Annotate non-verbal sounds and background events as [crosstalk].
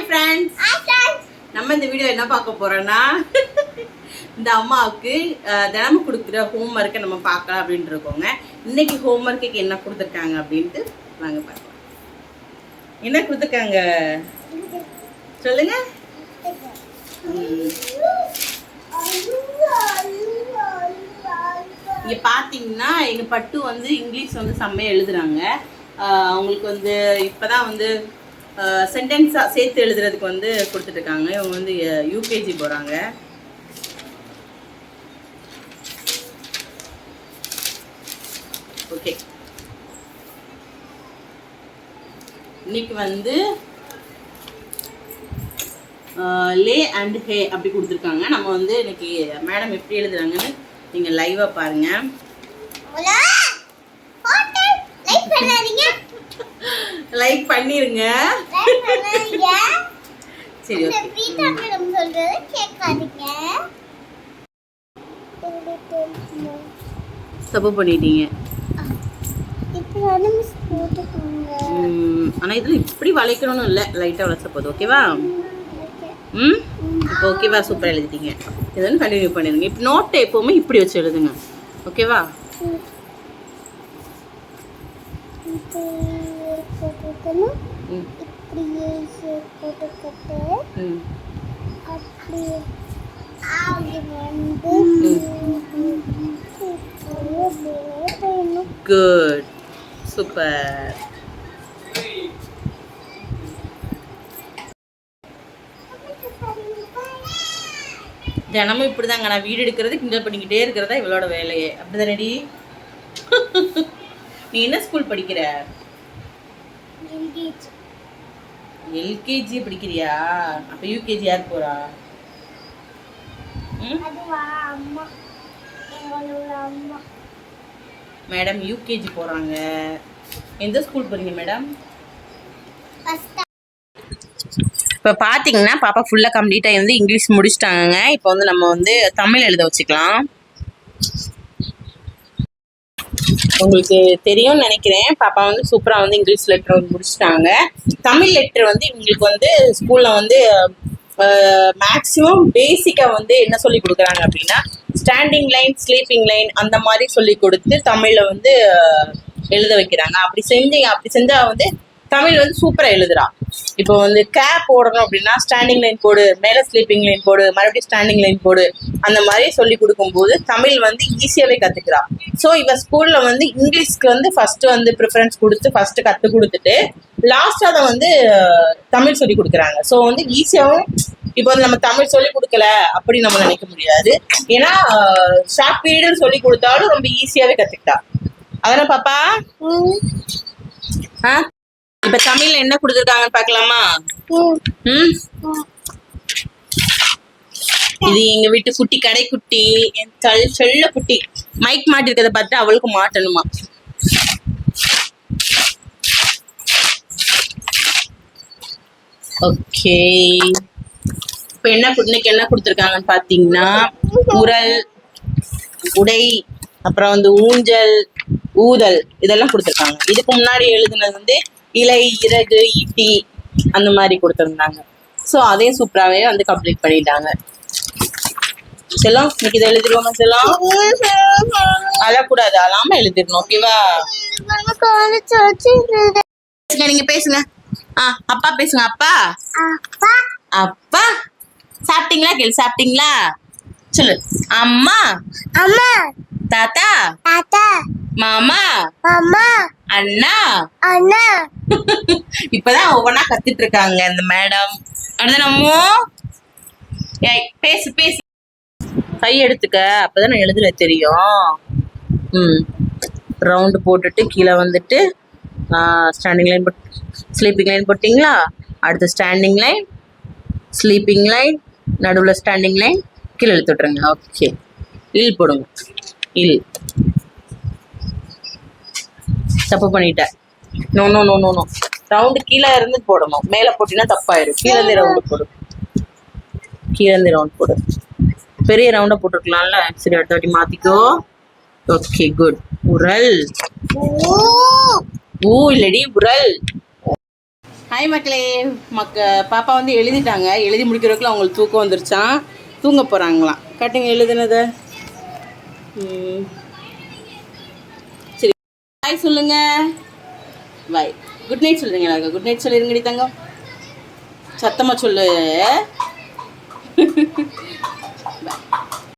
Hi friends நம்ம இந்த video என்ன பார்க்க போறோம்னா இந்த அம்மாவுக்கு தினமும் கொடுக்குற ஹோம்ஒர்க்கை நம்ம பார்க்கலாம் அப்படின்ட்டு இருக்கோங்க. இன்னைக்கு ஹோம்ஒர்க்குக்கு என்ன கொடுத்துருக்காங்க அப்படின்ட்டு வாங்க பார்க்கலாம். என்ன கொடுத்துருக்காங்க? சொல்லுங்க. இங்க பாத்தீங்கன்னா எங்க பட்டு வந்து இங்கிலீஷ் வந்து செம்மையா எழுதுறாங்க. அவங்களுக்கு வந்து இப்பதான் வந்து சென்டென்ஸா சேர்த்து எழுதுறதுக்கு வந்து கொடுத்துட்டு இருக்காங்க இவங்க வந்து யூகேஜி போறாங்க. ஓகே இன்னைக்கு வந்து லே அண்ட் ஹே அப்படி கொடுத்துருக்காங்க. நம்ம வந்து இன்னைக்கு மேடம் எப்படி எழுதுறாங்கன்னு நீங்கள் லைவாக பாருங்க. லைக் பண்ணிருங்க. சரி தப்பு பண்ணிட்டீங்க. ம், ஆனா இதுல இப்படி வளைக்கணும்னு இல்லை. லைட்டாக வளைச்ச போதும் ஓகேவா ம் இப்போ ஓகேவா சூப்பராக எழுதிட்டீங்க. இது வந்து கண்டினியூ பண்ணிடுங்க. இப்போ நோட்டை எப்போவுமே இப்படி வச்சு எழுதுங்க. ஓகேவா ம். ம். குட். சூப்பர். தினமும் இப்படிதாங்க நான் வீடு எடுக்கிறது கிண்டல் பண்ணிக்கிட்டே இருக்கிறதா இவளோட வேலையே. அப்படிதானடி? [laughs] நீ என்ன ஸ்கூல் படிக்கிற? எல்கேஜி. படிக்கிறியா? அப்ப யூகேஜி யார் போறா? மேடம் யூகேஜி போறாங்க. எந்த ஸ்கூல் போறீங்க மேடம்? இப்போ பார்த்தீங்கன்னா பாப்பா ஃபுல்லாக கம்ப்ளீட்டாக வந்து இங்கிலீஷ் முடிச்சிட்டாங்க இப்போ வந்து நம்ம வந்து தமிழ் எழுத வச்சுக்கலாம். உங்களுக்கு தெரியும்னு நினைக்கிறேன். பாப்பா வந்து சூப்பராக வந்து இங்கிலீஷ் லெட்டர் வந்து முடிச்சிட்டாங்க. தமிழ் லெட்டர் வந்து இவங்களுக்கு வந்து ஸ்கூலில் வந்து மேக்ஸிமம் பேசிக்காக வந்து என்ன சொல்லி கொடுக்குறாங்க அப்படின்னா ஸ்டாண்டிங் லைன் ஸ்லீப்பிங் லைன் அந்த மாதிரி சொல்லி கொடுத்து தமிழில் வந்து எழுத வைக்கிறாங்க. அப்படி செஞ்சீங்க அப்படி செஞ்சால் வந்து தமிழ் வந்து சூப்பராக எழுதுறா. இப்போ வந்து கே போடணும் அப்படின்னா ஸ்டாண்டிங் லைன் போடு மேலே ஸ்லீப்பிங் லைன் போடு மறுபடியும் ஸ்டாண்டிங் லைன் போடு அந்த மாதிரி சொல்லி கொடுக்கும்போது தமிழ் வந்து ஈஸியாகவே கற்றுக்கிறா ஸோ இவ ஸ்கூலில் வந்து இங்கிலீஷ்க்கு வந்து ஃபஸ்ட்டு வந்து ப்ரிஃபரன்ஸ் கொடுத்து ஃபஸ்ட்டு கற்றுக் கொடுத்துட்டு லாஸ்ட்டாக அதை வந்து தமிழ் சொல்லி கொடுக்குறாங்க. ஸோ வந்து ஈஸியாகவும் இப்போ வந்து நம்ம தமிழ் சொல்லி கொடுக்கல அப்படி நம்ம நினைக்க முடியாது. ஏன்னா ஷார்ட் பீரியட் சொல்லி கொடுத்தாலும் ரொம்ப ஈஸியாகவே கற்றுக்கிட்டா அதானே பாப்பா? ஆ? இப்ப தமிழ்ல என்ன கொடுத்துருக்காங்கன்னு பாக்கலாமா? ம். இது எங்க வீட்டு குட்டி கடைக்குட்டி என் செல்ல குட்டி. மைக் மாட்டிருக்கத பார்த்து அவளுக்கு மாட்டணுமா? ஓகே இப்ப என்ன இன்னைக்கு என்ன கொடுத்துருக்காங்கன்னு பாத்தீங்கன்னா உரல் உடை அப்புறம் வந்து ஊஞ்சல் ஊதல் இதெல்லாம் கொடுத்துருக்காங்க. இதுக்கு முன்னாடி எழுதுனது வந்து இலை இறகு ஈட்டி அந்த மாதிரி கொடுத்துருந்தாங்க. ஸோ அதையும் சூப்பராகவே வந்து கம்ப்ளீட் பண்ணிட்டாங்க. செல்லம் இன்னைக்கு இதை எழுதிருவோமா செல்லம்? அழக்கூடாது அழாம எழுதிடணும் ஓகேவா? நீங்க பேசுங்க. ஆ அப்பா பேசுங்க அப்பா. அப்பா. சாப்பிட்டீங்களா கேளு சாப்பிட்டீங்களா? சொல்லு. அம்மா. அம்மா. தாத்தா. தாத்தா. மாமா. அம்மா அண்ணா. அண்ணா. [laughs] இப்பதான் ஒவ்வொன்றா கத்துட்டு இருக்காங்க இந்த மேடம். அடுத்து நம்மோ ஏய் பேசு பேசு. கை எடுத்துக்க அப்பதான் நான் எழுதுற தெரியும். ம். ரவுண்டு போட்டுட்டு கீழே வந்துட்டு ஸ்டாண்டிங் லைன் போட்டு ஸ்லீப்பிங் லைன் போட்டிங்களா? அடுத்து ஸ்டாண்டிங் லைன் ஸ்லீப்பிங் லைன் நடுவில் ஸ்டாண்டிங் லைன் கீழே இழுத்து விட்ருங்க ஓகே இல் போடுங்க. இல். தப்பு பண்ணிட்டேன். No no no no no round கீழே இருந்து போடணும். மேலே போட்டினா தப்பாயிரும். கீழே இருந்து ரவுண்டு போடு. கீழே இருந்து ரவுண்ட் போடு. பெரிய ரவுண்டா போட்டுருக்கலாம்ல? சரி அடுத்த வாட்டி மாத்திக்கோ. ஓகே குட் உரல். ஊ இல்லடி உரல். ஹாய் மக்களே. மக்க பாப்பா வந்து எழுதிட்டாங்க. எழுதி முடிக்கிறதுக்குள்ள அவங்களுக்கு தூக்கம் வந்துருச்சான் தூங்க போகிறாங்களாம் கட்டிங் எழுதுனதை? பாய் சொல்லுங்க. பாய் குட் நைட் சொல்லுங்க எல்லாருக்கும். குட் நைட் சொல்லிருங்கடி தங்கம். சத்தமாக சொல்லு. [laughs]